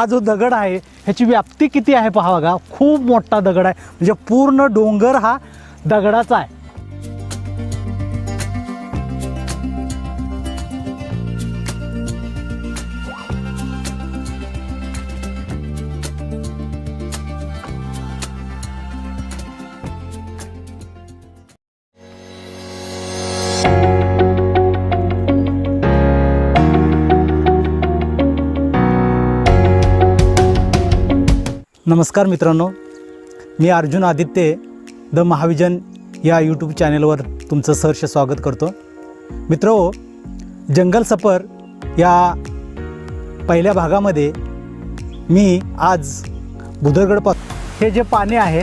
हा जो दगड आहे ह्याची व्याप्ती किती आहे पहा बघा. खूप मोठा दगड आहे. म्हणजे पूर्ण डोंगर हा दगडाचा आहे. नमस्कार मित्रांनो मी अर्जुन आदित्य द महाविजन या यूट्यूब चॅनेलवर तुमचं सहर्ष स्वागत करतो. मित्रो जंगल सफर या पहिल्या भागामध्ये मी आज बुधरगडपा हे जे पाणी आहे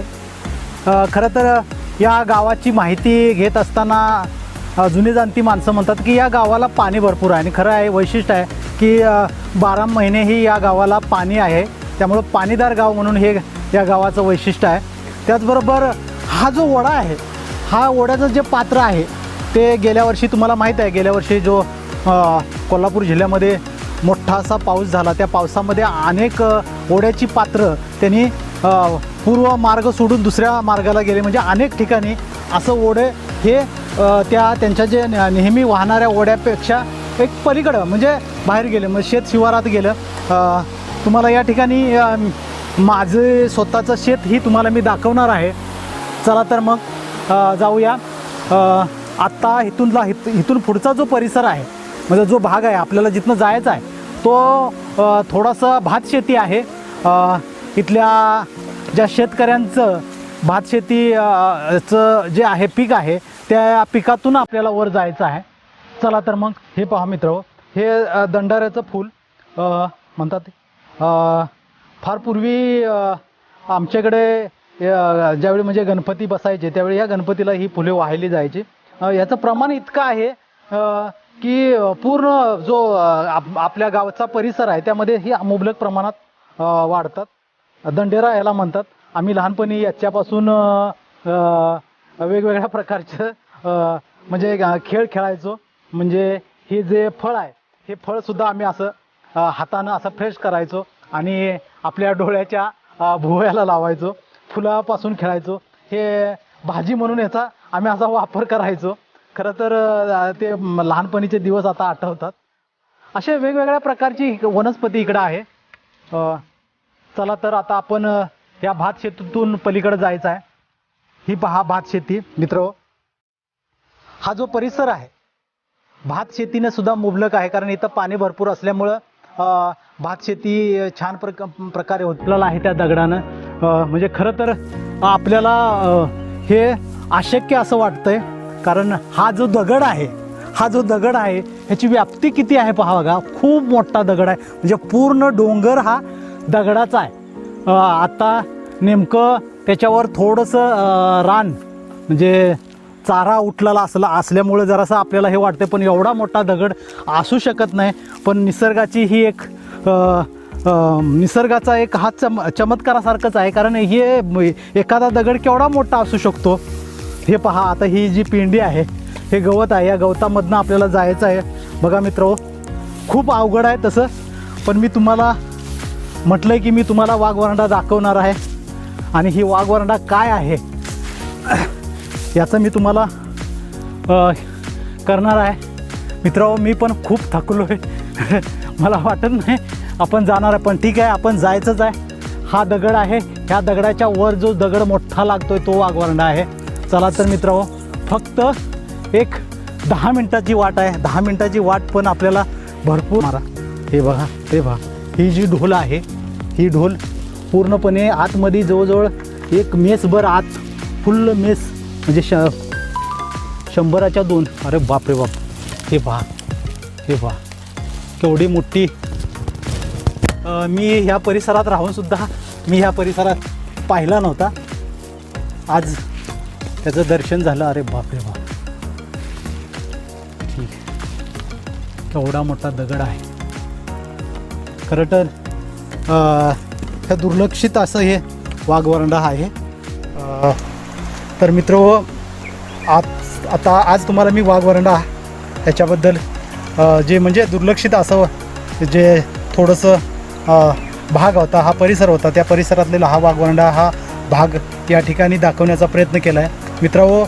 खरं तर या गावाची माहिती घेत असताना जुनी जाणती माणसं म्हणतात की या गावाला पाणी भरपूर आहे. आणि खरं आहे वैशिष्ट्य आहे की बारा महिनेही या गावाला पाणी आहे. त्यामुळं पाणीदार गाव म्हणून हे या गावाचं वैशिष्ट्य आहे. त्याचबरोबर हा जो ओढा आहे हा ओढ्याचं जे पात्र आहे ते गेल्या वर्षी तुम्हाला माहीत आहे गेल्या वर्षी जो कोल्हापूर जिल्ह्यामध्ये मोठा असा पाऊस झाला त्या पावसामध्ये अनेक ओढ्याची पात्र त्यांनी पूर्व मार्ग सोडून दुसऱ्या मार्गाला गेले. म्हणजे अनेक ठिकाणी असं ओढे हे त्या त्यांच्या जे नेहमी वाहणाऱ्या ओढ्यापेक्षा एक पलीकडं म्हणजे बाहेर गेले. मग शेत शिवारात गेलं. तुम्हाला या ठिकाणी माझं माझे स्वतःचं शेत ही तुम्हाला मी दाखवणार आहे. चला तर मग जाऊया. आत्ता इथूनला हित इथून पुढचा जो परिसर आहे म्हणजे जो भाग आहे आपल्याला जिथनं जायचा आहे तो थोडासा भात शेती आहे. इथल्या ज्या शेतकऱ्यांचं भात शेती चं जे आहे पीक आहे त्या पिकातून आपल्याला वर जायचं आहे. चला तर मग हे पहा मित्र हे दंडाऱ्याचं फूल म्हणतात फार पूर्वी आमच्याकडे ज्यावेळी म्हणजे गणपती बसायचे त्यावेळी या गणपतीला ही फुले वाहिली जायची. याचं प्रमाण इतकं आहे की पूर्ण जो आप- आपल्या गावचा परिसर आहे त्यामध्ये ही मुबलक प्रमाणात वाढतात. दंडेरा याला म्हणतात. आम्ही लहानपणी याच्यापासून वेगवेगळ्या प्रकारचं म्हणजे खेळ खेळायचो. म्हणजे हे जे फळ आहे हे फळसुद्धा आम्ही असं हातानं असं फ्रेश करायचो आणि आपल्या डोळ्याच्या अ, भुवयाला लावायचो फुलापासून खेळायचो. हे भाजी म्हणून याचा आम्ही असा वापर करायचो. खरं तर ते लहानपणीचे दिवस आता आठवतात. अशा वेगवेगळ्या प्रकारची इक- वनस्पती इकडं आहे. चला तर आता आपण या भात शेतीतून पलीकडे जायचं आहे. ही पहा भात शेती. मित्र हा जो परिसर आहे भात शेतीने सुद्धा मुबलक आहे. कारण इथं पाणी भरपूर असल्यामुळं भातशेती भात शेती छान प्रक प्रकारे होतलेला आहे त्या दगडानं. म्हणजे खरं तर आपल्याला हे अशक्य असं वाटतंय कारण हा जो दगड आहे हा जो दगड आहे ह्याची व्याप्ती किती आहे पहा बघा. खूप मोठा दगड आहे. म्हणजे पूर्ण डोंगर हा दगडाचा आहे. आता नेमकं त्याच्यावर थोडंसं रान म्हणजे चारा उठलेला असला असल्यामुळे जरासं आपल्याला हे वाटतं पण एवढा मोठा दगड असू शकत नाही. पण निसर्गाची ही एक निसर्गाचा एक हा चम चमत्कारासारखंच आहे. कारण हे एखादा दगड केवढा मोठा असू शकतो? हे पहा आता ही जी पिंडी आहे हे गवत आहे. या गवतामधनं आपल्याला जायचं आहे. बघा मित्र खूप अवघड आहे तसं. पण मी तुम्हाला म्हटलं आहे की मी तुम्हाला वाघवरंडा दाखवणार आहे. आणि ही वाघवरंडा काय आहे? याचं मी तुम्हाला करणार आहे. मित्र मी पण खूप थकलो आहे मला वाटत नाही आपण जाणार आहे पण ठीक आहे आपण जायचंच आहे. हा दगड आहे. ह्या दगडाच्या वर जो दगड मोठा लागतो आहे तो वाघवरंडा आहे. चला तर मित्र फक्त एक दहा मिनटाची वाट आहे. दहा मिनटाची वाट पण आपल्याला भरपूर मारा. हे बघा हे बघा. ही जी ढोल आहे ही ढोल पूर्णपणे आतमध्ये जवळजवळ एक मेसभर आत फुल्ल मेस म्हणजे श शंभराच्या दोन. अरे बापरे बाप. हे पहा. हे पहा. केवढी मोठी. मी ह्या परिसरात राहूनसुद्धा मी ह्या परिसरात पाहिला नव्हता. आज त्याचं दर्शन झालं. अरे बापरे बाप. ठीक. केवढा मोठा दगड आहे. खरं तर ह्या दुर्लक्षित असं हे वाघवरंडा आहे. तर मित्र आज आता आज तुम्हाला मी वाघवरंडा ह्याच्याबद्दल जे म्हणजे दुर्लक्षित असं जे थोडंसं भाग होता हा परिसर होता त्या परिसरातलेला हा वाघवरंडा हा भाग या ठिकाणी दाखवण्याचा प्रयत्न केला आहे मित्रांनो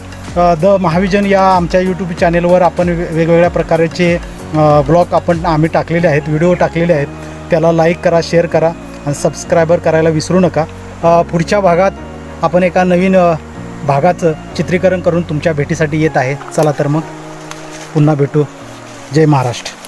द महाविजन या आमच्या यूट्यूब चॅनेलवर आपण वेगवेगळ्या प्रकारचे ब्लॉग आपण आम्ही टाकलेले आहेत व्हिडिओ टाकलेले आहेत. त्याला लाईक करा शेअर करा आणि सबस्क्रायबर करायला विसरू नका. पुढच्या भागात आपण एका नवीन भागाचं चित्रीकरण करून तुमच्या भेटीसाठी येत आहे. चला तर मग पुन्हा भेटू. जय महाराष्ट्र.